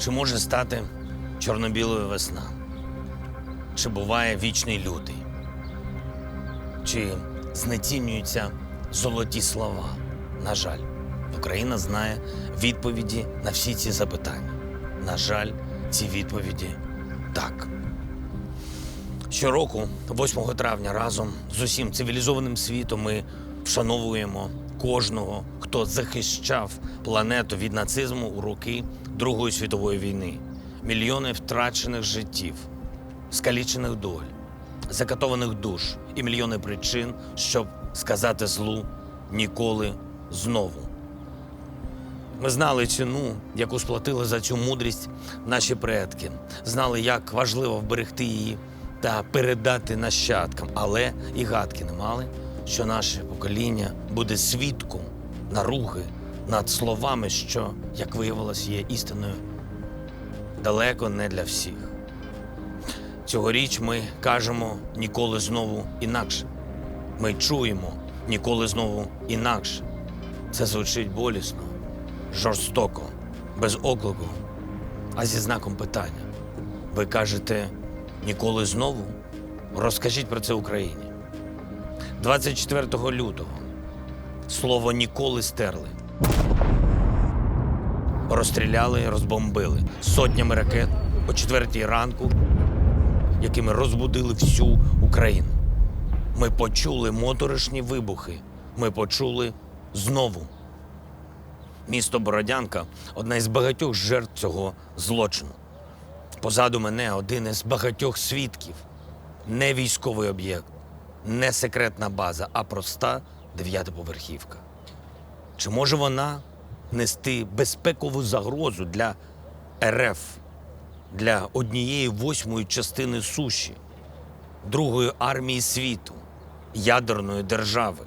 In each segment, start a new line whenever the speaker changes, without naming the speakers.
Чи може стати чорно-білою весна? Чи буває вічний лютий? Чи знецінюються золоті слова? На жаль, Україна знає відповіді на всі ці запитання. На жаль, ці відповіді так. Щороку, 8 травня, разом з усім цивілізованим світом ми вшановуємо кожного, хто захищав планету від нацизму у роки Другої світової війни. Мільйони втрачених життів, скалічених доль, закатованих душ і мільйони причин, щоб сказати злу ніколи знову. Ми знали ціну, яку сплатили за цю мудрість наші предки, знали, як важливо вберегти її та передати нащадкам, але і гадки не мали, що наше покоління буде свідком наруги над словами, що, як виявилось, є істиною далеко не для всіх. Цьогоріч ми кажемо ніколи знову інакше. Ми чуємо ніколи знову інакше. Це звучить болісно, жорстоко, без оклику, а зі знаком питання. Ви кажете ніколи знову? Розкажіть про це Україні. 24 лютого слово ніколи стерли. Розстріляли, розбомбили сотнями ракет о четвертій ранку, якими розбудили всю Україну. Ми почули моторошні вибухи. Ми почули знову. Місто Бородянка одна із багатьох жертв цього злочину. Позаду мене один із багатьох свідків. Не військовий об'єкт, не секретна база, а проста дев'ятиповерхівка. Чи може вона нести безпекову загрозу для РФ, для однієї восьмої частини суші, другої армії світу, ядерної держави?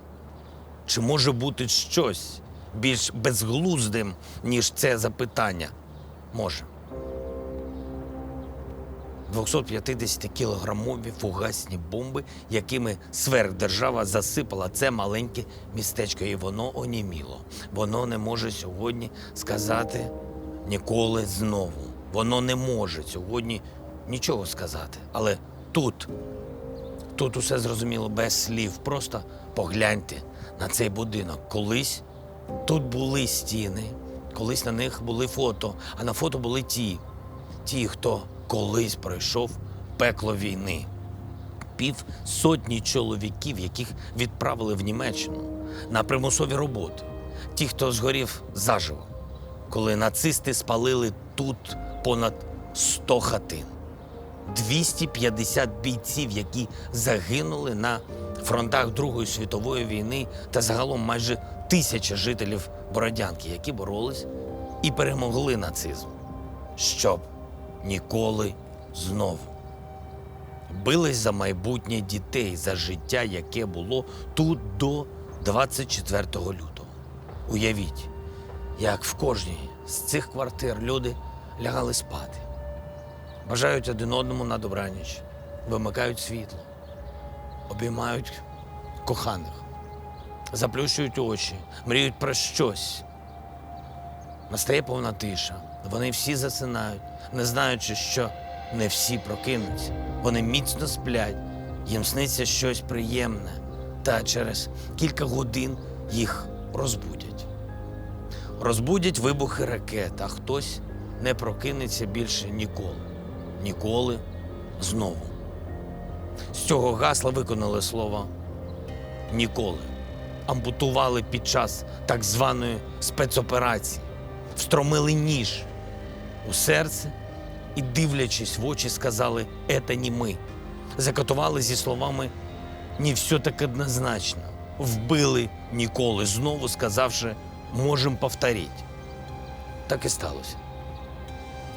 Чи може бути щось більш безглуздим, ніж це запитання? Може. 250-кілограмові фугасні бомби, якими сверхдержава засипала це маленьке містечко, і воно оніміло. Воно не може сьогодні сказати ніколи знову. Воно не може сьогодні нічого сказати. Але тут, тут усе зрозуміло без слів. Просто погляньте на цей будинок. Колись тут були стіни, колись на них були фото, а на фото були ті, ті, хто колись пройшов пекло війни. Пів сотні чоловіків, яких відправили в Німеччину на примусові роботи. Ті, хто згорів заживо, коли нацисти спалили тут понад 100 хатин. 250 бійців, які загинули на фронтах Другої світової війни, та загалом майже тисяча жителів Бородянки, які боролись і перемогли нацизм, щоб ніколи знову. Бились за майбутнє дітей, за життя, яке було тут до 24 лютого. Уявіть, як в кожній з цих квартир люди лягали спати, бажають один одному на добраніч, вимикають світло, обіймають коханих, заплющують очі, мріють про щось. Настає повна тиша. Вони всі засинають, не знаючи, що не всі прокинуться. Вони міцно сплять, їм сниться щось приємне, та через кілька годин їх розбудять. Розбудять вибухи ракет, а хтось не прокинеться більше ніколи. Ніколи знову. З цього гасла виконали слово ніколи. Ампутували під час так званої спецоперації, встромили ніж у серце і, дивлячись в очі, сказали «Ета не ми. Закатували зі словами «Не все так однозначно. Вбили ніколи, знову сказавши можемо повторити. Так і сталося.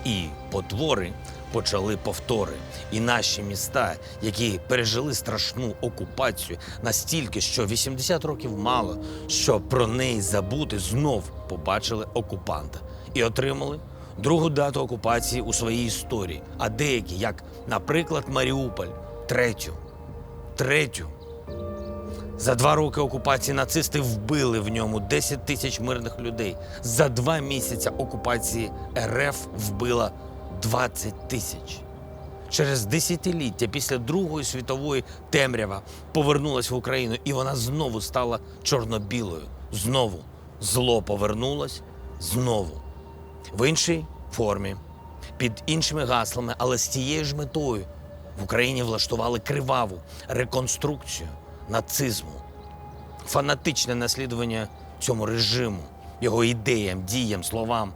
І потвори почали повтори. І наші міста, які пережили страшну окупацію настільки, що 80 років мало, що про неї забути, знов побачили окупанта і отримали другу дату окупації у своїй історії. А деякі, як, наприклад, Маріуполь, третю. Третю. За два роки окупації нацисти вбили в ньому 10 тисяч мирних людей. За два місяці окупації РФ вбила 20 тисяч. Через десятиліття після Другої світової темрява повернулась в Україну, і вона знову стала чорно-білою. Знову зло повернулось знову в іншій формі, під іншими гаслами, але з тією ж метою. В Україні влаштували криваву реконструкцію нацизму, фанатичне наслідування цьому режиму, його ідеям, діям, словам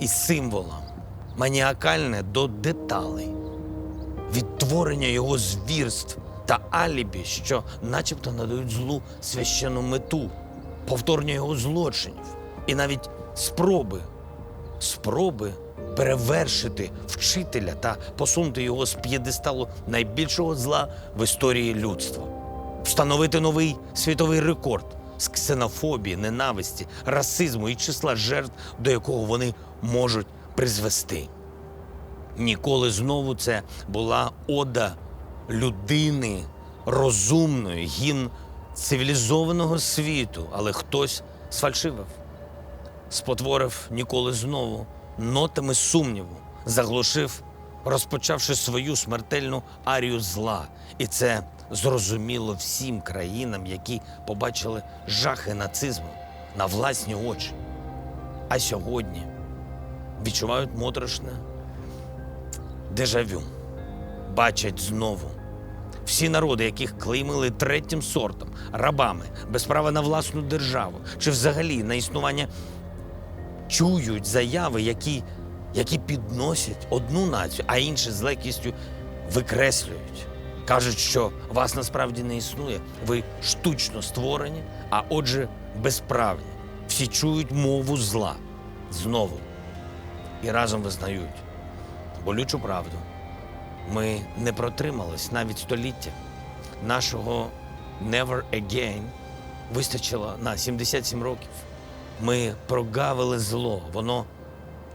і символам, маніакальне до деталей, відтворення його звірств та алібі, що начебто надають злу священну мету, повторення його злочинів і навіть спроби спроби перевершити вчителя та посунути його з п'єдесталу найбільшого зла в історії людства, встановити новий світовий рекорд з ксенофобії, ненависті, расизму і числа жертв, до якого вони можуть призвести. Ніколи знову це була ода людини розумної, гімн цивілізованого світу, але хтось сфальшивив спотворив ніколи знову нотами сумніву, заглушив, розпочавши свою смертельну арію зла. І це зрозуміло всім країнам, які побачили жахи нацизму на власні очі. А сьогодні відчувають моторошне дежавю, бачать знову. Всі народи, яких клеймили третім сортом, рабами, без права на власну державу, чи взагалі на існування чують заяви, які, які підносять одну націю, а інші з легкістю викреслюють. Кажуть, що вас насправді не існує, ви штучно створені, а отже, безправні. Всі чують мову зла знову і разом визнають болючу правду. Ми не протримались навіть століття. Нашого Never Again вистачило на 77 років. Ми прогавили зло, воно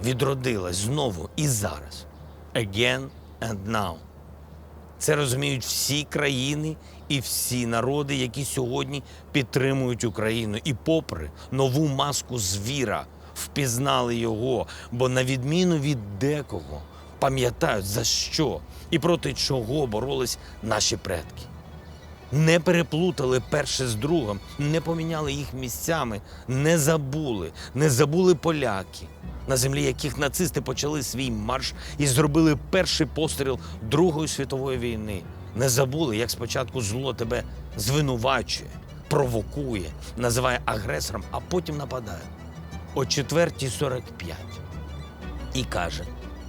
відродилось знову і зараз. Again and now. Це розуміють всі країни і всі народи, які сьогодні підтримують Україну. І попри нову маску звіра впізнали його, бо на відміну від декого пам'ятають за що і проти чого боролись наші предки не переплутали перше з другом, не поміняли їх місцями, не забули, не забули поляки, на землі яких нацисти почали свій марш і зробили перший постріл Другої світової війни. Не забули, як спочатку зло тебе звинувачує, провокує, називає агресором, а потім нападає. О 4.45 і каже,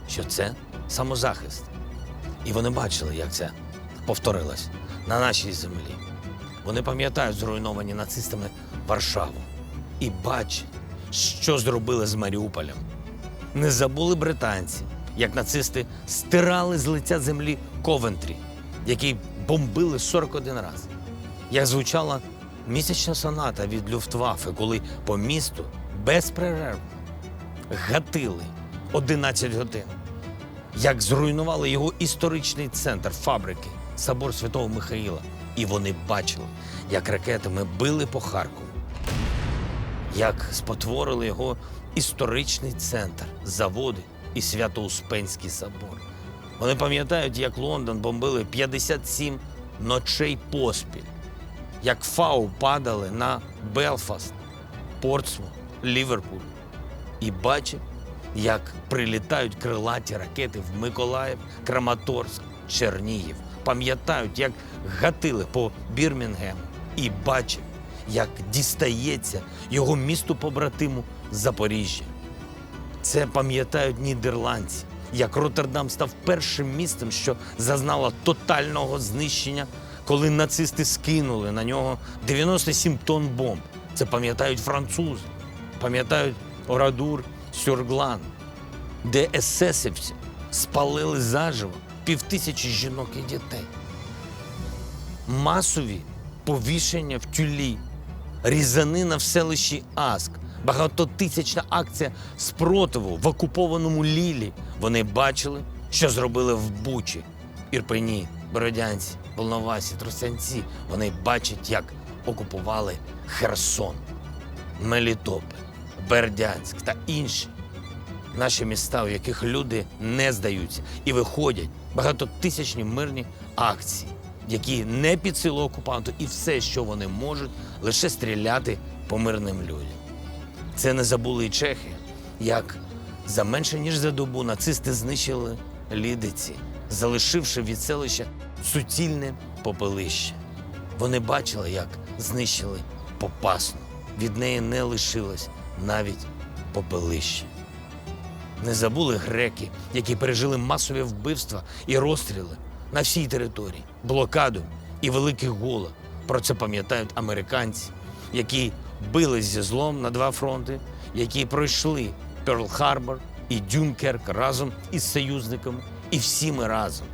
що це самозахист. І вони бачили, як це повторилось на нашій землі. Вони пам'ятають зруйновані нацистами Варшаву і бачать, що зробили з Маріуполем. Не забули британці, як нацисти стирали з лиця землі Ковентрі, який бомбили 41 раз. Як звучала місячна соната від Люфтваффе, коли по місту безперервно гатили 11 годин. Як зруйнували його історичний центр фабрики, собор Святого Михаїла. І вони бачили, як ракетами били по Харкову, як спотворили його історичний центр, заводи і Свято-Успенський собор. Вони пам'ятають, як Лондон бомбили 57 ночей поспіль, як фау падали на Белфаст, Портсмут, Ліверпуль. І бачать, як прилітають крилаті ракети в Миколаїв, Краматорськ, Чернігів. Пам'ятають, як гатили по Бірмінгему і бачать, як дістається його місту побратиму Запоріжжя. Це пам'ятають нідерландці, як Роттердам став першим містом, що зазнало тотального знищення, коли нацисти скинули на нього 97 тонн бомб. Це пам'ятають французи, пам'ятають Орадур, Сюрглан, де есесівці спалили заживо півтисячі жінок і дітей. Масові повішення в тюлі, різанина в селищі Аск, багатотисячна акція спротиву в окупованому Лілі. Вони бачили, що зробили в Бучі, Ірпені, Бородянці, Волновасі, Тростянці. Вони бачать, як окупували Херсон, Мелітополь, Бердянськ та інші наші міста, у яких люди не здаються і виходять багатотисячні мирні акції, які не під силу окупанту, і все, що вони можуть, лише стріляти по мирним людям. Це не забули і чехи, як за менше ніж за добу нацисти знищили лідиці, залишивши від селища суцільне попелище. Вони бачили, як знищили попасну. Від неї не лишилось навіть попелище. Не забули греки, які пережили масові вбивства і розстріли на всій території, блокаду і великий голод. Про це пам'ятають американці, які бились зі злом на два фронти, які пройшли Перл-Харбор і Дюнкерк разом із союзниками, і всі ми разом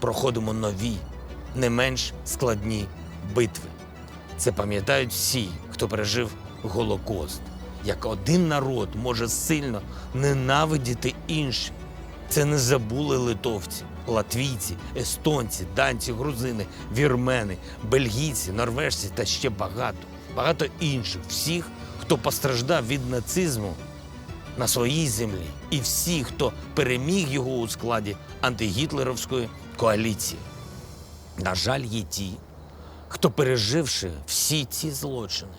проходимо нові, не менш складні битви. Це пам'ятають всі, хто пережив Голокост. Як один народ може сильно ненавидіти інший. Це не забули литовці, латвійці, естонці, данці, грузини, вірмени, бельгійці, норвежці та ще багато, багато інших, всіх, хто постраждав від нацизму на своїй землі, і всі, хто переміг його у складі антигітлеровської коаліції. На жаль, є ті, хто переживши всі ці злочини,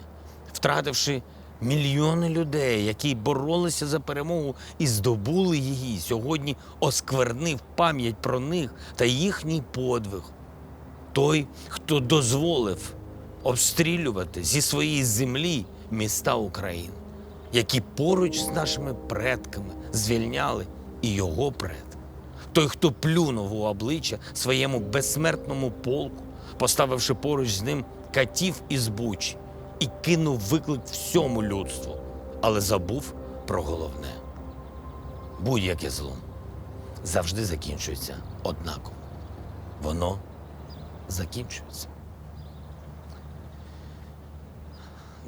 втративши мільйони людей, які боролися за перемогу і здобули її, сьогодні осквернив пам'ять про них та їхній подвиг. Той, хто дозволив обстрілювати зі своєї землі міста України, які поруч з нашими предками звільняли і його предки. Той, хто плюнув у обличчя своєму безсмертному полку, поставивши поруч з ним катів із бучі, і кинув виклик всьому людству, але забув про головне. Будь-яке зло завжди закінчується однаково. Воно закінчується.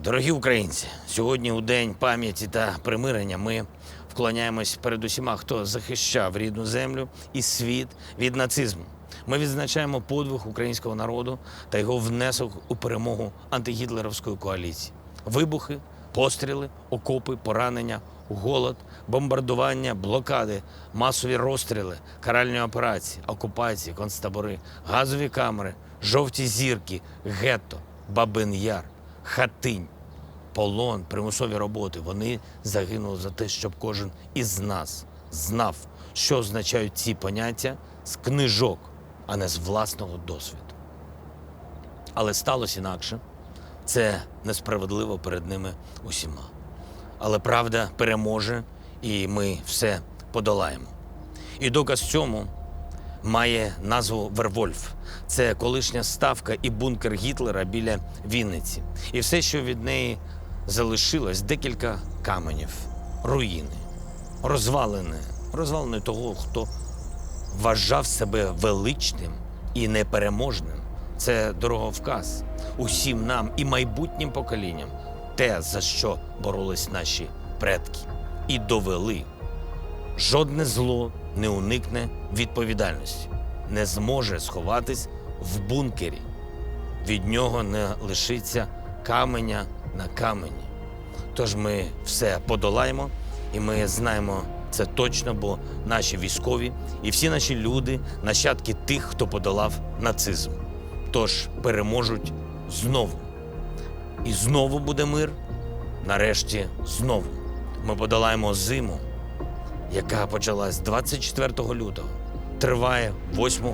Дорогі українці, сьогодні у день пам'яті та примирення ми вклоняємось перед усіма, хто захищав рідну землю і світ від нацизму. Ми відзначаємо подвиг українського народу та його внесок у перемогу антигітлерівської коаліції. Вибухи, постріли, окопи, поранення, голод, бомбардування, блокади, масові розстріли, каральні операції, окупації, концтабори, газові камери, жовті зірки, гетто, Бабин Яр, Хатинь, полон, примусові роботи. Вони загинули за те, щоб кожен із нас знав, що означають ці поняття з книжок, а не з власного досвіду. Але сталося інакше. Це несправедливо перед ними усіма. Але правда переможе, і ми все подолаємо. І доказ цьому має назву Вервольф. Це колишня ставка і бункер Гітлера біля Вінниці. І все, що від неї залишилось, декілька каменів, руїни, розвалини, розвалини того, хто вважав себе величним і непереможним. Це дороговказ усім нам і майбутнім поколінням, те, за що боролись наші предки, і довели. Жодне зло не уникне відповідальності, не зможе сховатись в бункері. Від нього не лишиться каменя на камені. Тож ми все подолаємо, і ми знаємо це точно, бо наші військові і всі наші люди нащадки тих, хто подолав нацизм. Тож переможуть знову. І знову буде мир. Нарешті знову. Ми подолаємо зиму, яка почалась 24 лютого, триває 8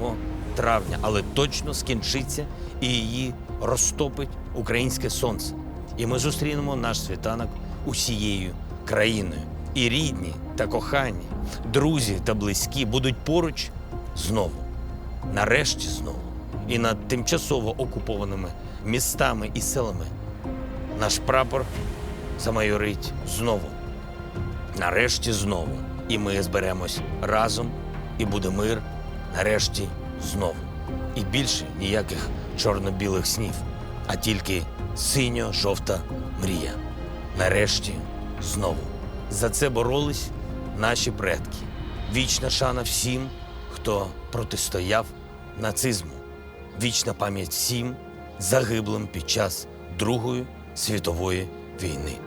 травня, але точно скінчиться і її розтопить українське сонце. І ми зустрінемо наш світанок усією країною. І рідні та кохані, друзі та близькі будуть поруч знову. Нарешті знову. І над тимчасово окупованими містами і селами наш прапор замайорить знову. Нарешті знову. І ми зберемось разом, і буде мир нарешті знову. І більше ніяких чорно-білих снів, а тільки синьо-жовта мрія. Нарешті знову. За це боролись наші предки. Вічна шана всім, хто протистояв нацизму. Вічна пам'ять всім загиблим під час Другої світової війни.